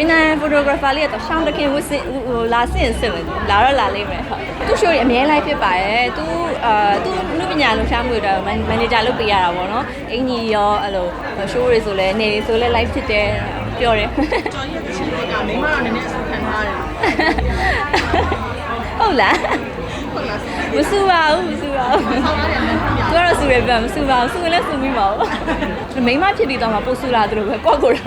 ပင်နန်ဖိုတိုဂရာဖာလေးကတော့ရှောင်းတခင်ဝစ်စင်ဟိုလာစင်စင်မယ်လာတော့လာလိမ့်မယ်ဟုတ်သူရှိုးရအမြဲ live ဖြစ်ပါတယ်သူအာသူနုပညာလုံရှားမှုတွေတော့မန်နေဂျာလုပ်ပေးရတာပေါ့နော်အင်ကြီးရောအဲ့လို show တွေဆိုလဲနေတွေဆိုလဲ live ဖြစ်တယ်ပြောတယ်ကျော်ရဲ့ချင်းတွေကမိမတော့နည်းနည်းအဆူခံထားတယ်ဟုတ်လားဟုတ်လားမဆူပါဘူးမဆူပါဘူးဆောင်းရတယ်လည်းပြသူကတော့ဆူရပြမဆူပါဘူးဆူရင်လည်းဆူမိပါဘူးမိမဖြစ်ပြီးတော့မှပို့ဆူလာသူတို့ပဲကော့ကိုတာ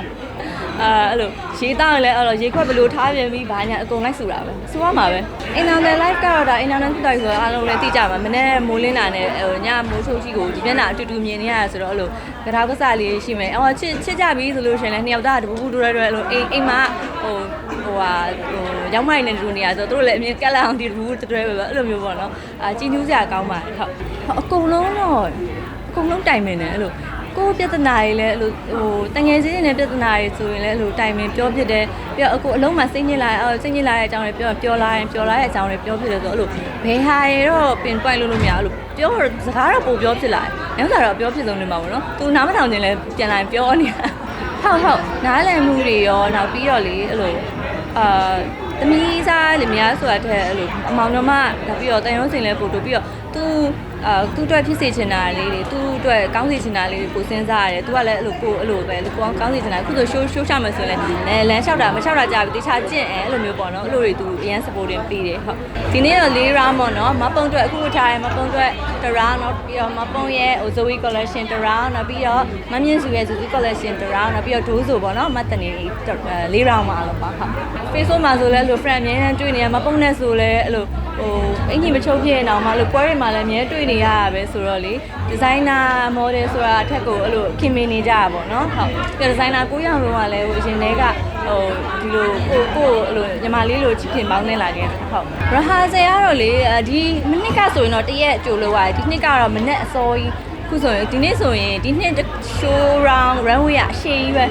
အာအဲ့လို ရေးတောင်းရင်လည်းအဲ့လိုရေခွက်ဘယ်လိုထားပြန်ပြီးဘာညာအကုန်လိုက်ဆူတာပဲဆူရမှာပဲအင်တာနက် live ကတော့ဒါအင်တာနက်တူတိုက်ဆိုတော့အားလုံးလည်းသိကြမှာမနေ့မိုးလင်းတာနဲ့ဟိုညမိုးချိုးကြီးကိုဒီမျက်နှာအတူတူမြင်နေရတာဆိုတော့အဲ့လိုကထားကစားလေးရှိမယ်အော်ချစ်ချစ်ကြပြီဆိုလို့ရှိရင်လည်းနှစ်ယောက်သားတပူပူတူရဲရဲအဲ့လိုအိမ်အိမ်မှာဟိုဟိုဟာဟိုရောက်မိုက်နေတူနေရဆိုတော့သူတို့လည်းအမြင်ကက်လာအောင်ဒီတပူတူရဲပဲအဲ့လိုမျိုးပေါ့နော်အာကြည်နူးစရာကောင်းပါတယ်ဟုတ်အကုန်လုံးတော့အကုန်လုံးတိုင်မင်တယ်အဲ့လို ကိုယ်ပြဿနာတွေလည်းအဲ့လိုဟိုတငယ်ချင်းတွေနဲ့ပြဿနာတွေဆိုရင်လည်းအဲ့လိုတိုင်ပင်ပြောဖြစ်တယ်ပြီးတော့အခုအလုံးမှာစိတ်ညစ်လာအော်စိတ်ညစ်လာတဲ့အကြောင်းတွေပြောပြောလာရင်ပြောလာတဲ့အကြောင်းတွေပြောဖြစ်တယ်ဆိုအဲ့လိုဘယ်ဟာတွေတော့ပင်ပွိုင်လို့လို့မရအဲ့လိုပြောစကားတော့ပိုပြောဖြစ်လာတယ်။နောက်စားတော့ပြောဖြစ်ဆုံးနေမှာပေါ့နော်။ तू နားမထောင်ခြင်းလည်းပြန်လာရင်ပြောနေတာ။ဟုတ်ဟုတ်နားလည်မှုတွေရောနောက်ပြီးတော့လေအဲ့လိုအာသမီးစားလင်မယားဆိုတာတဲ့အဲ့လိုအမောင်နှမနောက်ပြီးတော့တန်ရုံးစင်လည်းပို့တို့ပြီးတော့ သူအာသူ့အတွက်ဖြစ်စေချင်တာလေးတွေသူ့အတွက်ကောင်းစေချင်တာလေးတွေကိုစဉ်းစားရတယ်သူကလည်းအဲ့လိုကိုအဲ့လိုပဲကိုကောင်းစေချင်တာခုဆိုရှိုးရှိုးချမယ်ဆိုရင်လည်းလမ်းလျှောက်တာမလျှောက်တာကြာပြီတခြားကျင့်အဲအဲ့လိုမျိုးပေါ့နော်အဲ့လိုတွေသူအရင် supporting ပေးတယ်ဟုတ်ဒီနေ့တော့လေးရာမော်နော်မပုံအတွက်အခုဝထားရမပုံအတွက်တရာနော်ပြီးတော့မပုံရဲ့ဟို Zoe collection တရာနော်ပြီးတော့မမြင့်စုရဲ့ Suzuki collection တရာနော်ပြီးတော့ဒိုးဆိုပေါ့နော်မတ်တနေလေးရာမှာလို့ပါဟုတ် Facebook မှာဆိုလဲအဲ့လို friend အများကြီးတွေ့နေရမပုံနဲ့ဆိုလဲအဲ့လို ဟိုအင်ကြီးမချုပ်ဖြစ်နေအောင်မလို့ပွဲတွေမှာလည်းအများတွေ့နေရတာပဲဆိုတော့လေဒီဇိုင်နာ model ဆိုတာအထက်ကိုအဲ့လိုခင်မင်နေကြတာပေါ့နော်ဟုတ်ပြီးဒီဇိုင်နာကိုရောင်လုံးကလည်းဟိုအရင်တည်းကဟိုဒီလိုကိုကိုအဲ့လိုညီမလေးလိုချစ်ခင်ပေါင်းနေလာခဲ့တယ်ဟုတ်ရဟာဆယ်ကတော့လေဒီမိနစ်ကဆိုရင်တော့တရက်ကြိုလို့ရတယ်ဒီနှစ်ကတော့မနေ့အစောကြီးခုဆိုရင်ဒီနေ့ဆိုရင်ဒီနှစ် show round runway ကအရှိကြီးပဲ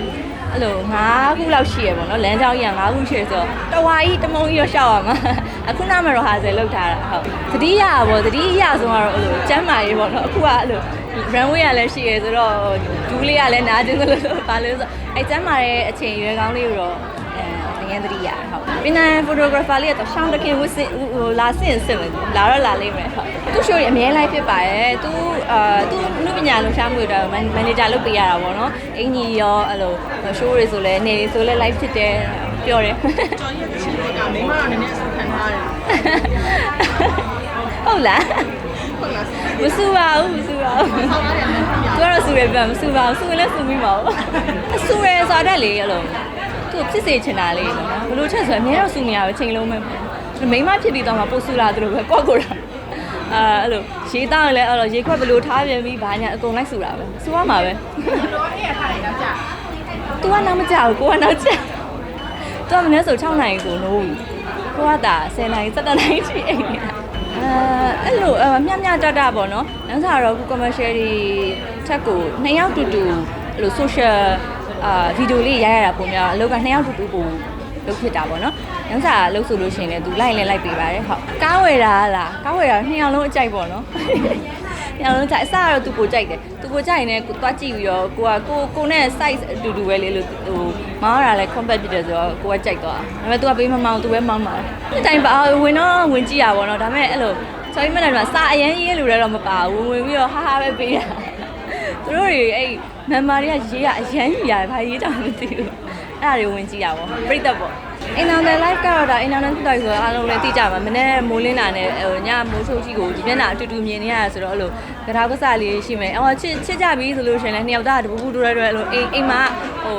အဲ့လို9ခုလောက်ရှိရပေါ့နော်လမ်းကြောင်းကြီးက9ခုရှိရဆိုတော့တဝါကြီးတမုံကြီးတော့ရှောက်ရမှာအခုနမှတော့ဟာဆယ်လောက်ထားတာဟုတ်သတိရပါဗောသတိရဆုံးကတော့အဲ့လိုကျမ်းမာရေးပေါ့နော်အခုကအဲ့လို runway ကလည်းရှိရဆိုတော့ဒူးလေးကလည်းနားကျင်သလိုပါလို့ဆိုအဲ့ကျမ်းမာတဲ့အချိန်ရွယ်ကောင်းလေးကိုတော့ အဲငင်းသတိရတယ်ဟုတ်ပင်နန်ဖိုတိုဂရာဖာလေးကတော့ရှောင်းတခင်ဝစ်စင်ဟိုလာစင်စင်မယ်လာတော့လာလိမ့်မယ်ဟုတ်သူရှိုးရအမြဲ live ဖြစ်ပါတယ်သူအာသူနုပညာလုံရှားမှုတွေတော့မန်နေဂျာလုပ်ပေးရတာပေါ့နော်အင်ကြီးရောအဲ့လို show တွေဆိုလဲနေတွေဆိုလဲ live ဖြစ်တယ်ပြောတယ်ကျော်ရဲ့ချင်းတွေကမိမတော့နည်းနည်းအဆူခံထားတယ်ဟုတ်လားဟုတ်လားမဆူပါဘူးမဆူပါဘူးဆောင်းရတယ်လည်းပြသူကတော့ဆူရပြမဆူပါဘူးဆူရင်လည်းဆူမိပါဘူးအဆူရယ်ဆိုတာလေအဲ့လို သူဖြစ်စေချင်တာလေးနော်ဘလို့ချက်ဆိုအများတော့ဆူနေရပဲချိန်လုံးပဲမိမဖြစ်ပြီးတော့မှပို့ဆူလာသူတို့ပဲကော့ကိုတာအာအဲ့လိုရေးတောင်းရင်လည်းအဲ့လိုရေခွက်ဘလို့ထားပြန်ပြီးဘာညာအကုန်လိုက်ဆူတာပဲဆူရမှာပဲတော့အဲ့ရထားတယ်တော့ကြာ तू ကနောက်မကြောက်ကိုကနောက်ကြောက် तू ကမနေ့ဆို6နိုင်ကိုနိုးပြီကိုကတာ10နိုင်17နိုင်ရှိအိမ်နေတာအဲအဲ့လိုအမျှမျှတတပေါ့နော်နောက်စားတော့ခု commercial တွေထက်ကိုနှစ်ယောက်တူတူအဲ့လို social အာဗီဒီယိုလေးရိုက်ရတာပုံများအလောက်ကနှစ်ယောက်တူတူပုံလုပ်ဖြစ်တာပေါ့နော်။နောက်စားလုပ်ဆိုလို့ရှိရင်လည်းသူလိုက်လဲလိုက်ပေးပါတယ်ဟုတ်။ကားဝယ်တာလားကားဝယ်တာနှစ်ယောက်လုံးအကြိုက်ပေါ့နော်။ညလုံးကြိုက်အစကတော့သူကိုကြိုက်တယ်သူကိုကြိုက်ရင်လည်းကိုသွားကြည့်ပြီးတော့ကိုကကိုကိုနဲ့ size အတူတူပဲလေလို့ဟိုမောင်းရတာလည်း compact ဖြစ်တယ်ဆိုတော့ကိုကကြိုက်သွားဒါပေမဲ့သူကဘေးမမောင်းသူပဲမောင်းပါဒီတိုင်းပါဝင်တော့ဝင်ကြည့်ရပါတော့ဒါပေမဲ့အဲ့လို sorry မနေ့ကစာအရင်ရေးလို့လည်းတော့မပါဘူးဝင်ဝင်ပြီးတော့ဟာဟာပဲပေးတာသူတို့တွေအဲ့ member တွေကရေးရအရန်ကြီးရတယ်ဘာရေးတာမသိဘူးအဲ့ဒါတွေဝင်ကြည့်ရပါပြိတ္တပေါ့အင်တာနက် live ကတော့ဒါအင်တာနက်တူတိုက်ဆိုတော့အားလုံးလည်းသိကြမှာမနေ့မိုးလင်းတာနဲ့ဟိုညမိုးချိုးကြီးကိုဒီမျက်နှာအတူတူမြင်နေရတာဆိုတော့အဲ့လိုကထားကစားလေးရှိမယ်အော်ချစ်ချစ်ကြပြီဆိုလို့ရှိရင်လည်းနှစ်ယောက်သားတပူပူတူရဲရဲအဲ့လိုအိမ်အိမ်မှာဟို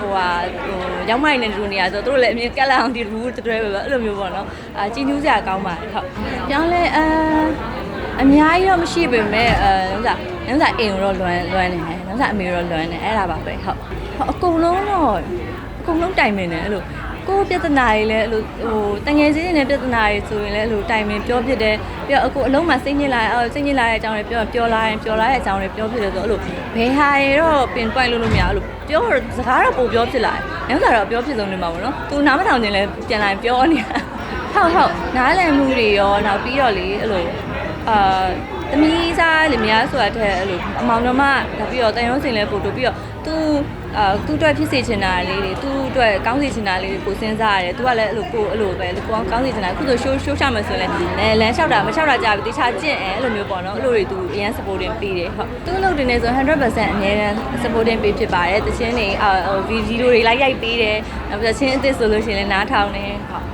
ဟိုဟာဟိုရောက်မိုက်နေတူနေရဆိုတော့သူတို့လည်းအမြင်ကက်လာအောင်ဒီတပူတူရဲပဲအဲ့လိုမျိုးပေါ့နော်အာကြည်နူးစရာကောင်းပါတယ်ဟုတ်ပြောင်းလဲအာအများကြီးတော့မရှိပေမဲ့အဲဥစားဥစားအိမ်ကိုတော့လွမ်းလွမ်းနေတယ် ဥစားအမေတော့လွမ်းနေအဲ့ဒါပါပဲဟုတ်အကုန်လုံးတော့အကုန်လုံးတိုင်ပင်တယ်အဲ့လိုကိုယ်ပြဿနာတွေလည်းအဲ့လိုဟိုတငယ်ချင်းတွေနဲ့ပြဿနာတွေဆိုရင်လည်းအဲ့လိုတိုင်ပင်ပြောဖြစ်တယ်ပြီးတော့အခုအလုံးမှာစိတ်ညစ်လာအော်စိတ်ညစ်လာတဲ့အကြောင်းတွေပြောပြောလာရင်ပြောလာတဲ့အကြောင်းတွေပြောဖြစ်တယ်ဆိုတော့အဲ့လိုဘယ်ဟာတွေတော့ပင်ပွိုင်လို့လို့မရအဲ့လိုပြောစကားတော့ပိုပြောဖြစ်လာတယ်နောက်စားတော့ပြောဖြစ်ဆုံးနေမှာပေါ့နော်သူနားမထောင်ခြင်းလည်းပြန်လာရင်ပြောနေတာဟုတ်ဟုတ်နားလည်မှုတွေရောနောက်ပြီးတော့လေအဲ့လိုအာ သမီးစားလင်မယားဆိုတာတဲ့အဲ့လိုအမောင်နှမဒါပြီးတော့တန်ရုံးစင်လည်းပို့တူပြီးတော့သူအာသူ့အတွက်ဖြစ်စေချင်တာလေးတွေသူ့အတွက်ကောင်းစေချင်တာလေးတွေကိုစဉ်းစားရတယ်သူကလည်းအဲ့လိုကိုအဲ့လိုပဲကိုကောင်းကောင်းစေချင်တာခုဆိုရှိုးရှိုးချမယ်ဆိုရင်လည်းအဲလမ်းလျှောက်တာမလျှောက်တာကြာပြီတခြားကျင့်အဲအဲ့လိုမျိုးပေါ့နော်အဲ့လိုတွေသူအရင် supporting ပေးတယ်ဟုတ်သူ့လုပ်တင်နေဆို100%အများတန်း supporting ပေးဖြစ်ပါတယ်တခြင်းတွေအာဟိုဗီဒီယိုတွေလိုက်ရိုက်ပေးတယ်နောက်ပြီးတော့ချင်းအသစ်ဆိုလို့ရှိရင်လည်းနားထောင်တယ်ဟုတ်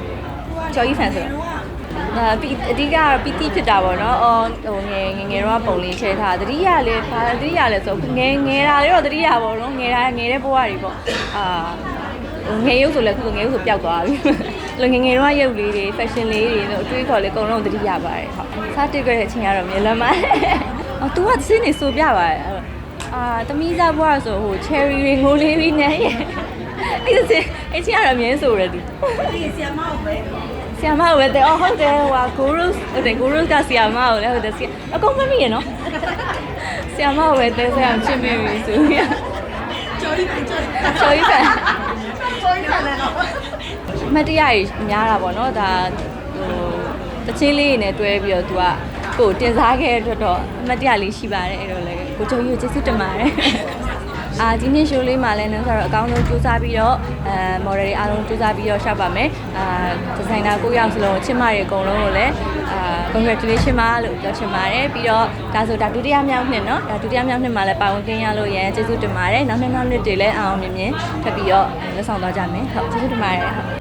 ကျော်ကြီး fan ဆို အာပီအဓိကကတော့ပီတိဖြစ်တာပေါ့နော်။အော်ဟိုငယ်ငယ်ငယ်တော့ပုံလေးချဲထားတတိယလည်းဘာတတိယလည်းဆိုငယ်ငယ်တာလေးတော့တတိယပေါ့နော်။ငယ်တာငယ်တဲ့ဘဝတွေပေါ့။အာဟိုငယ်ရုပ်ဆိုလည်းခုငယ်ရုပ်ဆိုပျောက်သွားပြီ။လူငယ်ငယ်တော့ရုပ်လေးတွေ fashion လေးတွေတို့အတွေးခေါ်လေးအကုန်လုံးတတိယပါတယ်။ဟုတ်။စားတက်ခဲ့တဲ့အချိန်ကတော့မြေလမ်းမှာ။အော် तू ကသင်းနေဆိုပြပါတယ်။အဲ့တော့အာသမီးစားဘွားဆိုဟို cherry တွေငိုလေးပြီးနေရဲ့။အဲ့ဒါစအချင်းကတော့မြင်းဆိုရတယ် तू ။ဒီဆီယမဟုတ်ပဲ။ ဆီယမဟုတ်ပဲတဲ့အော်ဟုတ်တယ်ဟိုက gurus ဟုတ်တယ် gurus ကဆီယမဟုတ်လဲဟုတ်တယ်ဆီအကုန်မမိရနော်။ဆီယမဟုတ်ပဲတဲ့ဆက်အောင်ချစ်မိပြီဆိုပြီးကျော်ကြီးကျော်ကြီး။ဆိုပြီးဖန်ကျော်ကြီးလည်းတော့အမတ်တရားကြီးများတာပေါ့နော်ဒါဟိုတချင်းလေးတွေနဲ့တွဲပြီးတော့ तू ကကိုယ်တင်စားခဲ့တဲ့အတွက်တော့အမတ်တရားလေးရှိပါတယ်အဲ့တော့လည်းကိုကျော်ကြီးကိုကျေးဇူးတင်ပါတယ် အာဒီနေ့ show လေးမှာလည်းနန်းဆိုတော့အကောင်းဆုံးစူးစမ်းပြီးတော့အဲ model တွေအားလုံးစူးစမ်းပြီးတော့ရှောက်ပါမယ်အာဒီဇိုင်နာကိုယောက်စလုံးချစ်မတွေအကုန်လုံးကိုလည်းအာ congratulation ပါလို့ပြောချင်ပါတယ်ပြီးတော့ဒါဆိုဒါဒုတိယမြောက်နှစ်เนาะဒါဒုတိယမြောက်နှစ်မှာလည်းပါဝင်ကင်းရလို့ရန်ကျေးဇူးတင်ပါတယ်နောက်နှစ်နောက်နှစ်တွေလည်းအောင်မြင်မြင်ထပ်ပြီးတော့လက်ဆောင်သွားကြမယ်ဟုတ်ကျေးဇူးတင်ပါတယ်ဟုတ်